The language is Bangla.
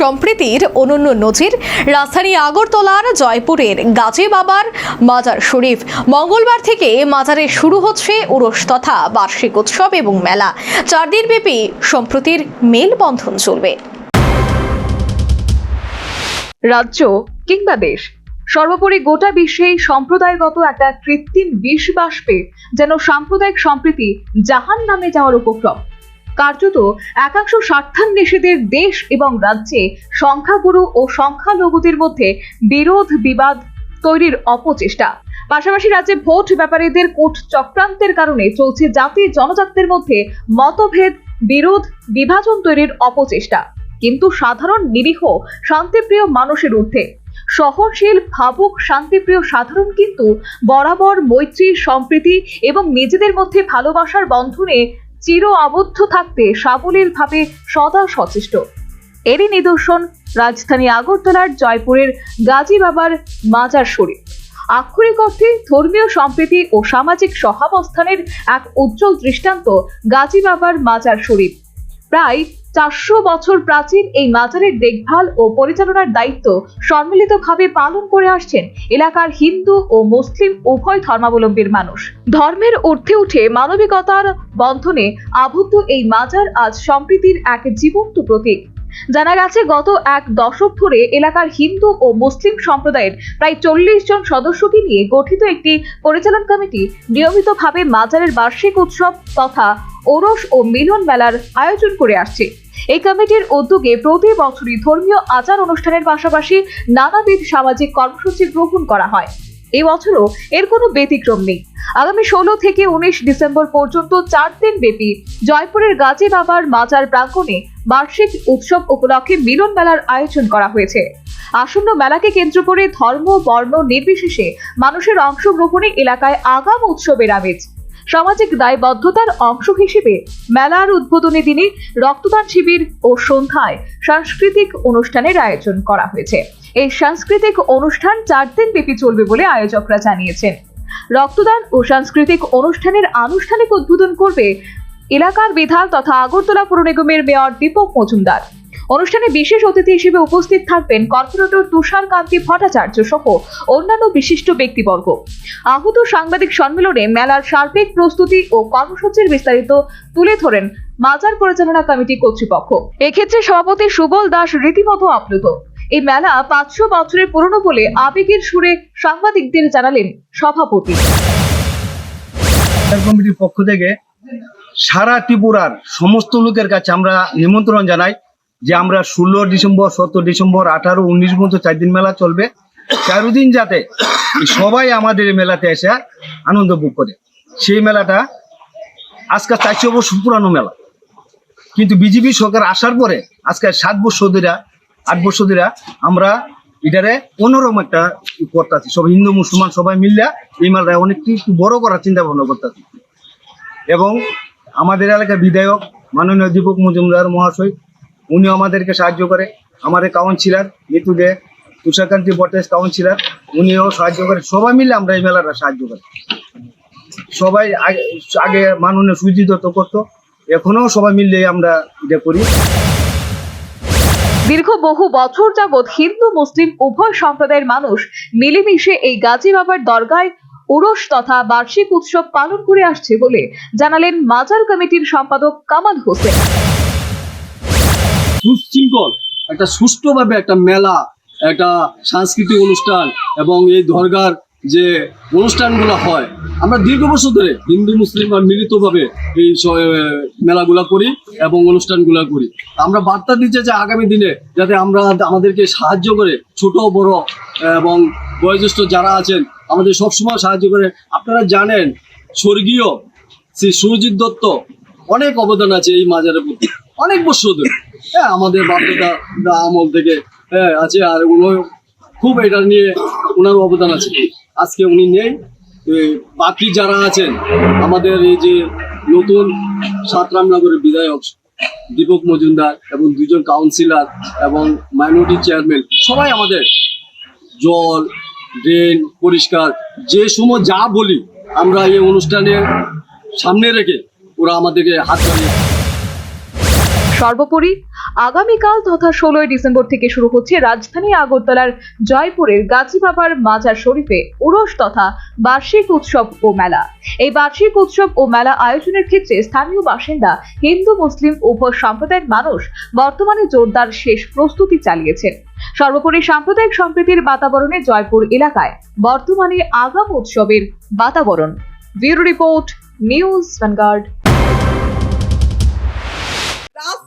সম্প্রীতির অনন্য নজির, রাজধানী আগরতলার জয়পুরের গাজী বাবার মাজার শরীফ। মঙ্গলবার থেকে মাজারে শুরু হচ্ছে উরস তথা বার্ষিক উৎসব এবং মেলা। চার দিনব্যাপী সম্প্রতির মেলবন্ধন চলবে। রাজ্য কিংবা দেশ, সর্বোপরি গোটা বিশ্বেই সম্প্রদায়গত একটা কৃত্রিম বিষ বাষ্পে যেন সাম্প্রদায়িক সম্প্রীতি জাহান নামে যাওয়ার উপক্রম। কার্যত একাংশ স্বার্থান্বেষীদের দেশ এবং রাজ্যে সংখ্যাগুরু ও সংখ্যালঘুদের মধ্যে বিরোধ বিবাদ তৈরির অপচেষ্টা। পাশাপাশি রাজ্যে ভোট ব্যাপারীদের কোট চক্রান্তের কারণে চলছে জাতি জনজাতির মধ্যে মতভেদ, বিরোধ, বিভাজন তৈরির অপচেষ্টা। কিন্তু সাধারণ নিরীহ, শান্তিপ্রিয় মানুষের ঊর্ধ্বে। সহনশীল, ভাবুক, শান্তিপ্রিয় সাধারণ কিন্তু বরাবর মৈত্রী, সম্প্রীতি এবং নিজেদের মধ্যে ভালোবাসার বন্ধনে চির আবদ্ধ থাকতে সাবলীলভাবে সদা সচেষ্ট। এরই নিদর্শন রাজধানী আগরতলার জয়পুরের গাজী বাবার মাজার শরীফ। আক্ষরিক অর্থে ধর্মীয় সম্প্রীতি ও সামাজিক সহাবস্থানের এক উজ্জ্বল দৃষ্টান্ত গাজী বাবার মাজার শরীফ। প্রায় চারশো বছর প্রাচীন এই মাজারের দেখভাল ও পরিচালনার দায়িত্ব সম্মিলিতভাবে পালন করে আসছেন এলাকার হিন্দু ও মুসলিম উভয় ধর্মাবলম্বীর মানুষ। ধর্মের ঊর্ধ্বে উঠে মানবিকতার বন্ধনে আবদ্ধ এই মাজার আজ সম্প্রীতির এক জীবন্ত প্রতীক। জানা গেছে, গত এক দশক ধরে এলাকার হিন্দু ও মুসলিম সম্প্রদায়ের প্রায় চল্লিশ জন সদস্যকে নিয়ে গঠিত একটি পরিচালন কমিটি নিয়মিতভাবে মাজারের বার্ষিক উৎসব তথা ওরস ও মিলন মেলার আয়োজন করে আসছে। এই কমিটির উদ্যোগে প্রতি বছরই ধর্মীয় আচার অনুষ্ঠানের পাশাপাশি নানাবিধ সামাজিক কর্মসূচি গ্রহণ করা হয়। এই বছরও এর কোনো ব্যতিক্রম নেই। আগামী ষোলো থেকে উনিশ ডিসেম্বর পর্যন্ত চার দিন ব্যাপী জয়পুরের গাজী বাবার মাজার প্রাঙ্গণে বার্ষিক উৎসব উপলক্ষে মিলন মেলার আয়োজন করা হয়েছে। আসন্ন মেলাকে কেন্দ্র করে ধর্ম, বর্ণ, নির্বিশেষে মানুষের অংশগ্রহণে এলাকায় আগাম উৎসবের আমেজ। সামাজিক দায়বদ্ধতার অংশ হিসেবে মেলার উদ্বোধনী দিনে রক্তদান শিবির ও সন্ধ্যায় সাংস্কৃতিক অনুষ্ঠানের আয়োজন করা হয়েছে। এই সাংস্কৃতিক অনুষ্ঠান চার দিন ব্যাপী চলবে বলে আয়োজকরা জানিয়েছেন। রক্তদান ও সাংস্কৃতিক অনুষ্ঠানের আনুষ্ঠানিক উদ্বোধন করবে এলাকার বিধায়ক তথা আগরতলা পুর নিগমের মেয়র দীপক মজুমদার। অনুষ্ঠানে বিশেষ অতিথি হিসেবে উপস্থিত থাকবেন কর্পোরেটর তুষার কান্তি ভট্টাচার্য সহ অন্যান্য বিশিষ্ট ব্যক্তিবর্গ। আহত সাংবাদিক সম্মেলনে মেলার সার্বিক প্রস্তুতি ও কর্মসূচির বিস্তারিত তুলে ধরেন মাজার পরিচালনা কমিটি কর্তৃপক্ষ। এক্ষেত্রে সভাপতি সুবল দাস রীতিমতো আপ্লুত। এই মেলা পাঁচশো বছরের পুরনো বলে আবেগের সুরে সাংবাদিকদের জানালেন সভাপতি। কমিটির পক্ষ থেকে সারা ত্রিপুরার সমস্ত লোকের কাছে আমরা নিমন্ত্রণ জানাই। যে আমরা ষোলো ডিসেম্বর, সতেরো ডিসেম্বর, আঠারো, উনিশ পর্যন্ত চার দিন মেলা চলবে। চারদিন যাতে সবাই আমাদের মেলাতে এসে আনন্দ ভোগ করে। সেই মেলাটা আজকে চারশো বছর পুরানো মেলা। কিন্তু বিজেপি সরকার আসার পরে আজকে সাত বছর ধরে, আট বছর ধরে আমরা এটারে অন্যরকম একটা করতেছি। সব হিন্দু, মুসলমান সবাই মিললে এই মেলাটা অনেক একটু বড় করার চিন্তা ভাবনা করতেছি। এবং আমাদের এলাকার বিধায়ক, মাননীয় দীপক মজুমদার মহাশয় উনিও আমাদেরকে সাহায্য করে। আমাদের কাউন্সিলার নিতু দে তুষারকান্তি ভট্টাচ কাউন্সিলর উনিও সাহায্য করে। সবাই মিলে আমরা এই মেলাটা সাহায্য করি। সবাই আগে আগে মাননীয় সুজিত দত্ত করতো। এখনও সবাই মিলে আমরা এটা করি। দীর্ঘ বহু বছর যাবৎ হিন্দু, মুসলিম, উভয় সম্প্রদায়ের মানুষ মিলেমিশে এই গাজী বাবার দরগায় উরস তথা বার্ষিক উৎসব পালন করে আসছে বলে জানালেন মাজার কমিটির সম্পাদক কামাল হোসেন। সুশৃঙ্খল, একটা সুষ্ঠুভাবে একটা মেলা, একটা সাংস্কৃতিক অনুষ্ঠান এবং এই দরগার যে অনুষ্ঠানগুলো হয়। আমরা দীর্ঘ বছর ধরে হিন্দু, মুসলিম আর মিলিতভাবে এই মেলাগুলা করি এবং অনুষ্ঠানগুলো করি। আমরা বার্তা দিচ্ছে যে আগামী দিনে যাতে আমরা আমাদেরকে সাহায্য করে ছোট, বড় এবং বয়োজ্যেষ্ঠ যারা আছেন, আমাদের সবসময় সাহায্য করে। আপনারা জানেন, স্বর্গীয় শ্রী সুরজিৎ দত্ত অনেক অবদান আছে এই মাজারের প্রতি অনেক বছর ধরে। হ্যাঁ আমাদের দা আমল থেকে হ্যাঁ আছে, আর উনি খুব এটা নিয়ে ওনার অবদান আছে। আজকে উনি নেই। বাকি যারা আছেন, আমাদের এই যে নতুন সাতরামনগরের বিধায়ক দীপক মজুমদার এবং দুজন কাউন্সিলর এবং মাইনরিটি চেয়ারম্যান সবাই আমাদের জল ড্রেন পরিষ্কার, যে সময় যা বলি, আমরা এই অনুষ্ঠানে সামনে রেখে ওরা আমাদেরকে হাত বাড়িয়ে সর্বোপরি আগামীকাল তথা ষোলোই ডিসেম্বর থেকে শুরু হচ্ছে রাজধানী আগরতলার জয়পুরের গাজী বাবার মাজার শরীফে উরস তথা বার্ষিক উৎসব ও মেলা। এই বার্ষিক উৎসব ও মেলা আয়োজনের ক্ষেত্রে স্থানীয় বাসিন্দা, হিন্দু, মুসলিম, উভয় সম্প্রদায়ের মানুষ বর্তমানে জোরদার শেষ প্রস্তুতি চালিয়েছেন। সর্বোপরি সাম্প্রদায়িক সম্প্রীতির বাতাবরণে জয়পুর এলাকায় বর্তমানে আগাম উৎসবের বাতাবরণ। Bureau report, News Vanguard.